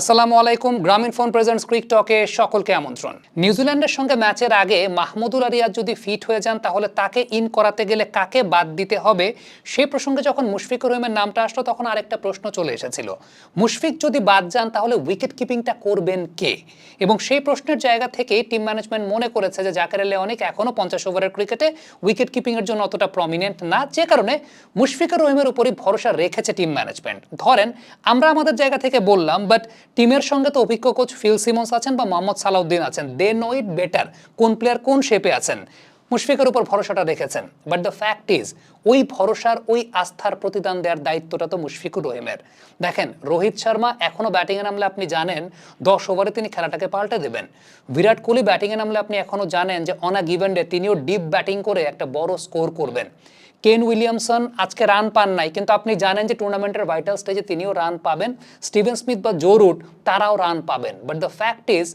আসসালামু আলাইকুম, গ্রামীণ ফোন প্রেজেন্টস ক্রিক টকে সকলকে আমন্ত্রণ। নিউজিল্যান্ডের সঙ্গে ম্যাচের আগে মাহমুদুল আরিয়াজ যদি ফিট হয়ে যান, তাহলে তাকে ইন করাতে গেলে কাকে বাদ দিতে হবে? সেই প্রসঙ্গে যখন মুশফিকুর রহিমের নামটা আসলো, তখন আরেকটা প্রশ্ন চলে এসেছিল। মুশফিক যদি বাদ যান, তাহলে উইকেট কিপিংটা করবেন কে? এবং সেই প্রশ্নের জায়গা থেকেই টিম ম্যানেজমেন্ট মনে করেছে যে জাকের আলী অনেক এখনও পঞ্চাশ ওভারের ক্রিকেটে উইকেট কিপিংয়ের জন্য অতটা প্রমিনেন্ট না, যে কারণে মুশফিকুর রহিমের উপরই ভরসা রেখেছে টিম ম্যানেজমেন্ট ধরেন, আমরা আমাদের জায়গা থেকে বললাম বাট টিমের সঙ্গে তো অভিজ্ঞ কোচ ফিল সিমন্স আছেন বা মোহাম্মদ সালাউদ্দিন আছেন। দে নো ইট বেটার কোন প্লেয়ার কোন শেপে আছেন? মুশফিকের উপর ভরসাটা রেখেছেন। বাট দ্য ফ্যাক্ট ইজ ওই ভরসার, ওই আস্থার প্রতিদান দেওয়ার দায়িত্বটা তো মুশফিকুর রহিমের। দেখেন, রোহিত শর্মা এখনও ব্যাটিংয়ে নামলে আপনি জানেন, দশ ওভারে তিনি খেলাটাকে পাল্টে দেবেন। বিরাট কোহলি ব্যাটিংয়ে নামলে আপনি এখনও জানেন যে অন গিভেন ডে তিনিও ডিপ ব্যাটিং করে একটা বড় স্কোর করবেন। কেন উইলিয়ামসন আজকে রান পান নাই? কিন্তু আপনি জানেন যে টুর্নামেন্টের ভাইটাল স্টেজে তিনিও রান পাবেন। স্টিভেন স্মিথ বা জো রুট, তারাও রান পাবেন। বাট দ্য ফ্যাক্ট ইজ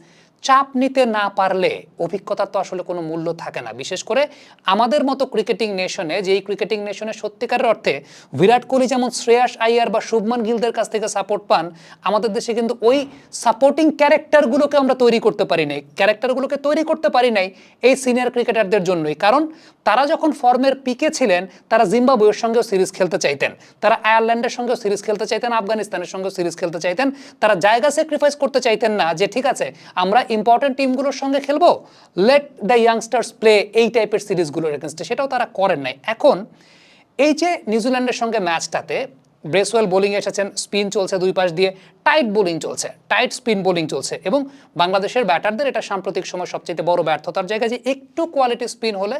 চাপ নিতে না পারলে অভিজ্ঞতার তো আসলে কোনো মূল্য থাকে না। বিশেষ করে আমাদের মতো ক্রিকেটিং নেশনে যে এই ক্রিকেটিং নেশনে সত্যিকারের অর্থে বিরাট কোহলি যেমন শ্রেয়াস আইয়ার বা শুভমান গিলদের কাছ থেকে সাপোর্ট পান, আমাদের দেশে কিন্তু ওই সাপোর্টিং ক্যারেক্টারগুলোকে আমরা তৈরি করতে পারি নাই। ক্যারেক্টারগুলোকে তৈরি করতে পারি নাই এই সিনিয়র ক্রিকেটারদের জন্যই। কারণ তারা যখন ফর্মের পিকে ছিলেন, তারা জিম্বাবুয়ের সঙ্গেও সিরিজ খেলতে চাইতেন, তারা আয়ারল্যান্ডের সঙ্গেও সিরিজ খেলতে চাইতেন, আফগানিস্তানের সঙ্গেও সিরিজ খেলতে চাইতেন, তারা জায়গা স্যাক্রিফাইস করতে চাইতেন না যে, ঠিক আছে, আমরা ইম্পর্টেন্ট টিমগুলোর সঙ্গে খেলব? লেট দ্য ইয়াংস্টার্স প্লে এই টাইপের সিরিজগুলোর এগেনস্টে সেটাও তারা করেন নাই। এখন এই যে নিউজিল্যান্ডের সঙ্গে ম্যাচটাতে ব্রেসওয়েল বোলিং এসেছেন স্পিন চলছে দুই পাশ দিয়ে টাইট বোলিং চলছে টাইট স্পিন বোলিং চলছে এবং বাংলাদেশের ব্যাটারদের এটা সাম্প্রতিক সময় সবচেয়ে বড় ব্যর্থতার জায়গা যে একটু কোয়ালিটি স্পিন হলে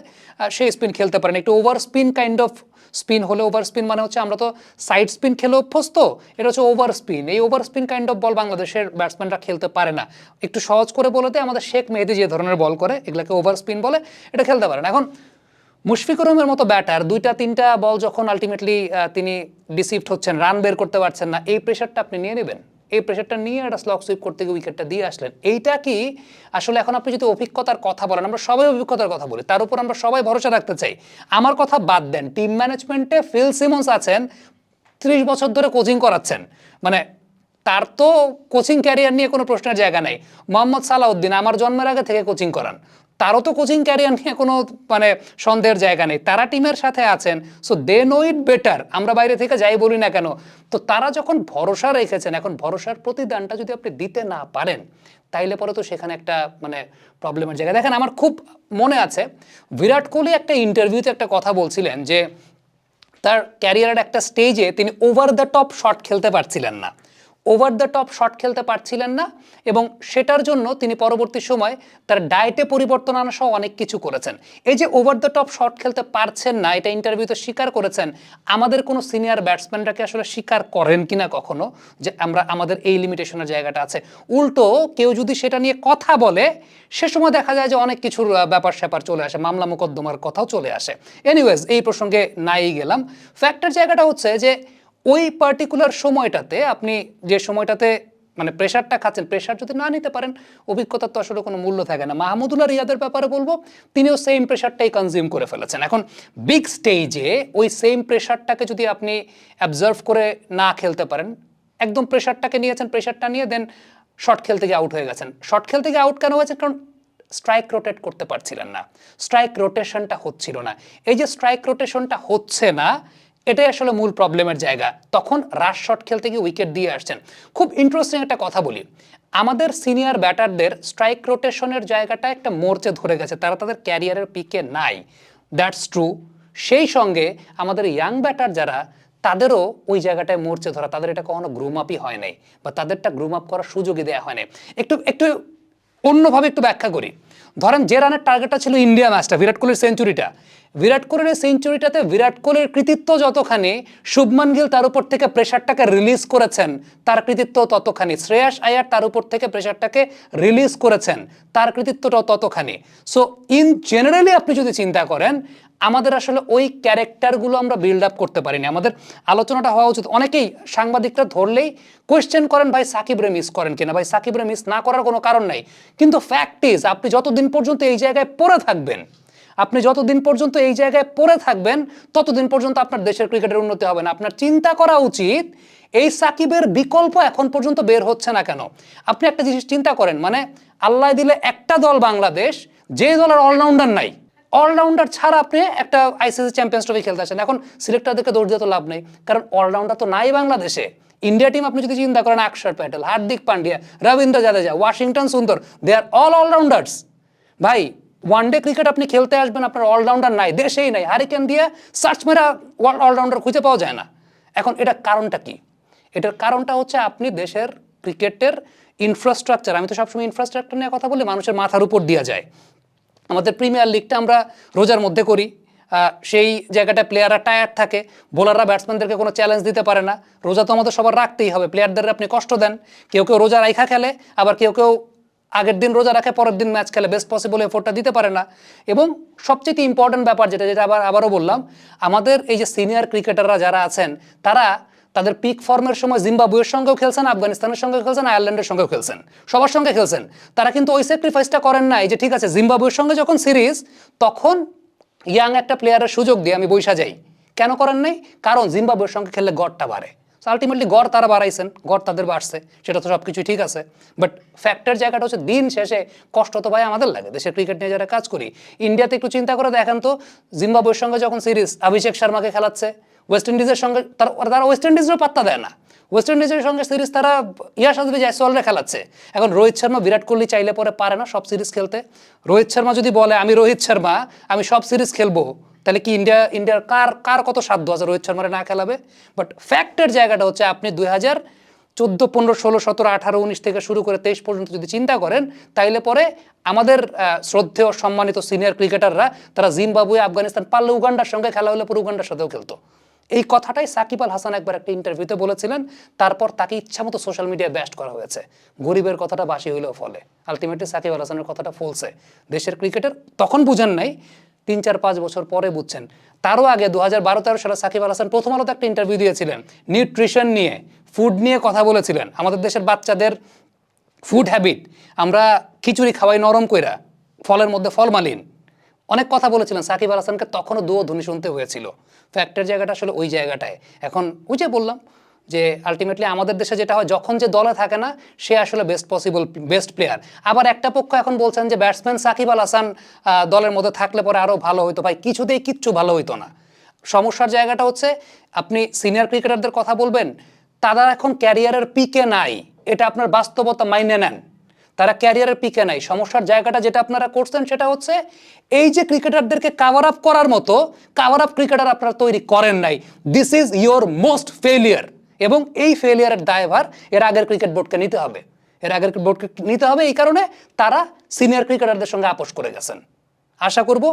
সেই স্পিন খেলতে পারেন। একটু over spin kind of spin হলে ওভার স্পিন মানে হচ্ছে আমরা তো সাইড স্পিন খেলে অভ্যস্ত, এটা হচ্ছে ওভার স্পিন এই over spin kind of ball বাংলাদেশের ব্যাটসম্যানরা খেলতে পারে না। একটু সহজ করে বলতে আমাদের শেখ মেহেদি যে ধরনের বল করে, এগুলোকে ওভার স্পিন বলে, এটা খেলতে পারে না এখন মুশফিকুর রহমের মতো ব্যাটার দুইটা, তিনটা বল যখন আলটিমেটলি তিনি ডিসিভড হচ্ছেন রান বের করতে পারছেন না, এই প্রেশারটা আপনি নিয়ে নেবেন। এই প্রেশারটা নিয়ে একটা স্লক সুইপ করতে গিয়ে উইকেটটা দিয়ে আসলেন। এইটা কি? আসলে এখন আপনি যদি অভিজ্ঞতার কথা বলেন, আমরা সবাই অভিজ্ঞতার কথা বলি, তার উপর আমরা সবাই ভরসা রাখতে চাই। আমার কথা বাদ দেন টিম ম্যানেজমেন্টে ফিল সিমন্স আছেন, ত্রিশ বছর ধরে কোচিং করাচ্ছেন। মানে তার তো কোচিং ক্যারিয়ার নিয়ে কোনো প্রশ্নের জায়গা নেই। মোহাম্মদ সালাউদ্দিন, আমার জন্মের আগে থেকে কোচিং করান। তারও তো কোচিং ক্যারিয়ার নিয়ে কোনো মানে সন্দেহের জায়গা নেই। তারা টিমের সাথে আছেন so they know it better আমরা বাইরে থেকে যাই বলি না কেন? তো তারা যখন ভরসা রেখেছেন, এখন ভরসার প্রতিদানটা যদি আপনি দিতে না পারেন, তাইলে পরে তো সেখানে একটা মানে প্রবলেমের জায়গা। দেখেন, আমার খুব মনে আছে, বিরাট কোহলি একটা ইন্টারভিউতে একটা কথা বলছিলেন যে, তার ক্যারিয়ারের একটা স্টেজে তিনি ওভার দ্য টপ শট খেলতে পারছিলেন না। ওভার দ্য টপ শট খেলতে পারছিলেন না এবং সেটার জন্য তিনি পরবর্তী সময় তার ডায়েটে পরিবর্তন আনা সহ অনেক কিছু করেছেন। এই যে ওভার দ্য টপ শট খেলতে পারছেন না, এটা ইন্টারভিউতে স্বীকার করেছেন, আমাদের কোনো সিনিয়র ব্যাটসম্যানরা কি আসলে স্বীকার করেন কিনা কখনো যে আমরা, আমাদের এই লিমিটেশনের জায়গাটা আছে? উল্টো, কেউ যদি সেটা নিয়ে কথা বলে, সে সময় দেখা যায় যে অনেক কিছুর ব্যাপার স্যাপার চলে আসে, মামলা মোকদ্দমার কথাও চলে আসে। এনিওয়েজ এই প্রসঙ্গে নাই গেলাম। ফ্যাক্টের জায়গাটা হচ্ছে যে ওই পার্টিকুলার সময়টাতে আপনি যে সময়টাতে মানে প্রেশারটা খাচ্ছেন প্রেশার যদি না নিতে পারেন, অভিজ্ঞতার তো আসলে কোনো মূল্য থাকে না। মাহমুদুল্লাহ রিয়াদের ব্যাপারে বলব, তিনিও সেম প্রেশারটাই কনজিউম করে ফেলেছেন। এখন বিগ স্টেজে ওই সেম প্রেশারটাকে যদি আপনি অ্যাবজার্ভ করে না খেলতে পারেন, একদম প্রেশারটাকে নিয়েছেন প্রেশারটা নিয়ে দেন শর্ট খেলতে গিয়ে আউট হয়ে গেছেন। শর্ট খেলতে গিয়ে আউট কেন হয়েছে? কারণ স্ট্রাইক রোটেট করতে পারছিলেন না। স্ট্রাইক রোটেশনটা হচ্ছিল না। এই যে স্ট্রাইক রোটেশনটা হচ্ছে না এটাই আসলে মূল প্রবলেমের জায়গা। তখন রাশ শট খেলতে গিয়ে উইকেট দিয়ে আসছেন। খুব ইন্টারেস্টিং একটা কথা বলি। আমাদের সিনিয়র ব্যাটারদের স্ট্রাইক রোটেশনের জায়গাটা একটা মোর্চে ধরে গেছে। তারা তাদের ক্যারিয়ারের পিকে নাই। দ্যাটস ট্রু সেই সঙ্গে আমাদের ইয়াং ব্যাটার যারা, তাদেরও ওই জায়গাটায় মরচে ধরা। তাদের এটা কখনো গ্রুম আপই হয় নাই বা তাদেরটা গ্রুম আপ করার সুযোগই দেওয়া হয় নাই। একটু একটু অন্যভাবে একটু ব্যাখ্যা করি। ধরেন যে রানের টার্গেটটা ছিল ইন্ডিয়া ম্যাচটা বিরাট কোহলির সেঞ্চুরিটা বিরাট কোহলির সেঞ্চুরিটাতে বিরাট কোহলির কৃতিত্ব যতখানি, শুভমান গিল তার উপর থেকে প্রেশারটাকে রিলিজ করেছেন, তার কৃতিত্ব ততখানি। শ্রেয়াস আয়ার তার উপর থেকে প্রেশারটাকে রিলিজ করেছেন, তার কৃতিত্বটাও ততখানি। সো ইন জেনারেলি আপনি যদি চিন্তা করেন আমাদের আসলে ওই ক্যারেক্টারগুলো আমরা বিল্ড আপ করতে পারিনি। আমাদের আলোচনাটা হওয়া উচিত। অনেকেই সাংবাদিকরা ধরলেই কোয়েশ্চেন করেন, ভাই, সাকিবরে মিস করেন কিনা? ভাই, সাকিবরে মিস না করার কোনো কারণ নাই। কিন্তু ফ্যাক্ট ইজ আপনি যতদিন পর্যন্ত এই জায়গায় পড়ে থাকবেন, আপনি যতদিন পর্যন্ত এই জায়গায় পড়ে থাকবেন, ততদিন পর্যন্ত আপনার দেশের ক্রিকেটের উন্নতি হবে না। আপনার চিন্তা করা উচিত, এই সাকিবের বিকল্প এখন পর্যন্ত বের হচ্ছে না কেন? আপনি একটা জিনিস চিন্তা করেন মানে আল্লাহ দিলে একটা দল বাংলাদেশ, যে দলের অলরাউন্ডার নাই অলরাউন্ডার ছাড়া আপনি একটা আইসিসি চ্যাম্পিয়ন্স ট্রফি খেলতে আসেন। এখন সিলেক্টরদেরকে দৌড় দিয়ে তো লাভ নেই। কারণ অলরাউন্ডার তো নাই বাংলাদেশে। ইন্ডিয়া টিম আপনি যদি চিন্তা করেন Axar Patel Hardik Pandya Ravindra Jadeja Washington Sundar they are all allrounders ভাই ওয়ান ডে ক্রিকেট আপনি খেলতে আসবেন, আপনার অলরাউন্ডার নাই, দেশেই নাই। হারিকেন দিয়ে সার্চ মেরা অলরাউন্ডার খুঁজে পাওয়া যায় না। এখন এটা কারণটা কি? এটার কারণটা হচ্ছে আপনি দেশের ক্রিকেটের ইনফ্রাস্ট্রাকচার আমি তো সবসময় ইনফ্রাস্ট্রাকচার নিয়ে কথা বলি, মানুষের মাথার উপর দেওয়া যায়। আমাদের প্রিমিয়ার লিগটা আমরা রোজার মধ্যে করি। সেই জায়গাটা প্লেয়াররা টায়ার্ড থাকে বোলাররা ব্যাটসম্যানদেরকে কোনো চ্যালেঞ্জ দিতে পারে না। রোজা তো আমাদের সবার রাখতেই হবে প্লেয়ারদের আপনি কষ্ট দেন। কেউ কেউ রোজা রাইখা খেলে, আবার কেউ কেউ আগের দিন রোজা রাখে, পরের দিন ম্যাচ খেলে বেস্ট পসিবল এফোর্টটা দিতে পারে না। এবং সবচেয়ে ইম্পর্টেন্ট ব্যাপার যেটা যেটা আবার, আবারও বললাম, আমাদের এই যে সিনিয়র ক্রিকেটাররা যারা আছেন, তারা তাদের পিক ফর্মের সময় জিম্বাবুয়ের সঙ্গেও খেলছেন আফগানিস্তানের সঙ্গেও খেলছেন আয়ারল্যান্ডের সঙ্গেও খেলছেন। সবার সঙ্গে খেলছেন। তারা কিন্তু ওই স্যাক্রিফাইসটা করেন নাই যে, ঠিক আছে জিম্বাবুয়ের সঙ্গে যখন সিরিজ তখন ইয়াং একটা প্লেয়ারের সুযোগ দিয়ে আমি বৈশা যাই। কেন করেন নাই? কারণ জিম্বাবুয়ের সঙ্গে খেললে গড়টা বাড়ে। সো আলটিমেটলি গড় তারা বাড়াইছেন, গড় তাদের বাড়ছে, সেটা তো সব কিছুই ঠিক আছে। বাট ফ্যাক্টের জায়গাটা হচ্ছে দিন শেষে কষ্ট তো ভাই আমাদের লাগে, দেশের ক্রিকেট নিয়ে যারা কাজ করি। ইন্ডিয়াতে একটু চিন্তা করে দেখেন তো জিম্বাবুয়ের সঙ্গে যখন সিরিজ অভিষেক শর্মাকে খেলাচ্ছে। ওয়েস্ট ইন্ডিজের সঙ্গে তারা ওয়েস্ট ইন্ডিজেরও পাত্তা দেয় না। ওয়েস্ট ইন্ডিজের সঙ্গে সিরিজ তারা ইয়ার সাথে জয়সওয়ালরে খেলাচ্ছে। এখন রোহিত শর্মা, বিরাট কোহলি চাইলে পরে পারে না সব সিরিজ খেলতে। রোহিত শর্মা যদি বলে, আমি রোহিত শর্মা, আমি সব সিরিজ খেলব। তাহলে কি ইন্ডিয়া ইন্ডিয়ার কার কার কত সাধ্য আছে রোহিত শর্মারে না খেলাবে? বাট ফ্যাক্টের জায়গাটা হচ্ছে, আপনি দুই হাজার চোদ্দ, পনেরো, ষোলো, সতেরো, আঠারো, উনিশ থেকে শুরু করে তেইশ পর্যন্ত যদি চিন্তা করেন, তাইলে পরে আমাদের শ্রদ্ধেয়, সম্মানিত সিনিয়র ক্রিকেটাররা তারা জিম্বাবুয়ে, আফগানিস্তান পারলে উগান্ডার সঙ্গে খেলা হলে পরে উগান্ডার সাথেও খেলতো। এই কথাটাই সাকিব আল হাসান একবার একটা ইন্টারভিউতে বলেছিলেন, তারপর তাকে ইচ্ছা মতো সোশ্যাল মিডিয়ায় ব্যাস্ট করা হয়েছে। গরিবের কথাটা বাসি হইলেও ফলে। আলটিমেটলি সাকিব আল হাসানের কথাটা ফলছে। দেশের ক্রিকেটের তখন বুঝেন নাই, তিন, চার, পাঁচ বছর পরে বুঝছেন। তারও আগে দু হাজার বারো তেরো সালে সাকিব আল হাসান প্রথম আলোতে একটা ইন্টারভিউ দিয়েছিলেন। নিউট্রিশন নিয়ে ফুড নিয়ে কথা বলেছিলেন। আমাদের দেশের বাচ্চাদের ফুড হ্যাবিট আমরা খিচুড়ি খাওয়াই নরম কইরা, ফলের মধ্যে ফল মালিন। অনেক কথা বলেছিলেন সাকিব আল হাসানকে, তখনও দুও ধ্বনি শুনতে হয়েছিল। ফ্যাক্টের জায়গাটা আসলে ওই জায়গাটায়। এখন ওই যে বললাম যে আলটিমেটলি আমাদের দেশে যেটা হয়, যখন যে দলে থাকে না, সে আসলে বেস্ট পসিবল বেস্ট প্লেয়ার আবার একটা পক্ষ এখন বলছেন যে ব্যাটসম্যান সাকিব আল হাসান দলের মধ্যে থাকলে পরে আরও ভালো হইতো। ভাই, কিছুতেই কিচ্ছু ভালো হইতো না। সমস্যার জায়গাটা হচ্ছে, আপনি সিনিয়র ক্রিকেটারদের কথা বলবেন, তারা এখন ক্যারিয়ারের পিকে নাই। এটা আপনার বাস্তবতা মাইনে নেন। তারা ক্যারিয়ারের পিকে নাই। সমস্যার জায়গাটা যেটা আপনারা করছেন সেটা হচ্ছে এই যে ক্রিকেটারদেরকে কাভার আপ করার মতো কাভার আপ ক্রিকেটার আপনারা তৈরি করেন নাই। This is your most failure এবং এই ফেলিয়ারের দায়ভার এর আগের ক্রিকেট বোর্ডকে নিতে হবে। এর আগের বোর্ডকে নিতে হবে এই কারণে তারা সিনিয়র ক্রিকেটারদের সঙ্গে আপোষ করে গেছেন। আশা করব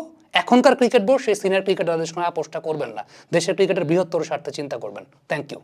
এখনকার ক্রিকেট বোর্ড সেই সিনিয়র ক্রিকেটারদের সঙ্গে আপোষটা করবেন না। দেশের ক্রিকেটের বৃহত্তর স্বার্থে চিন্তা করবেন। Thank you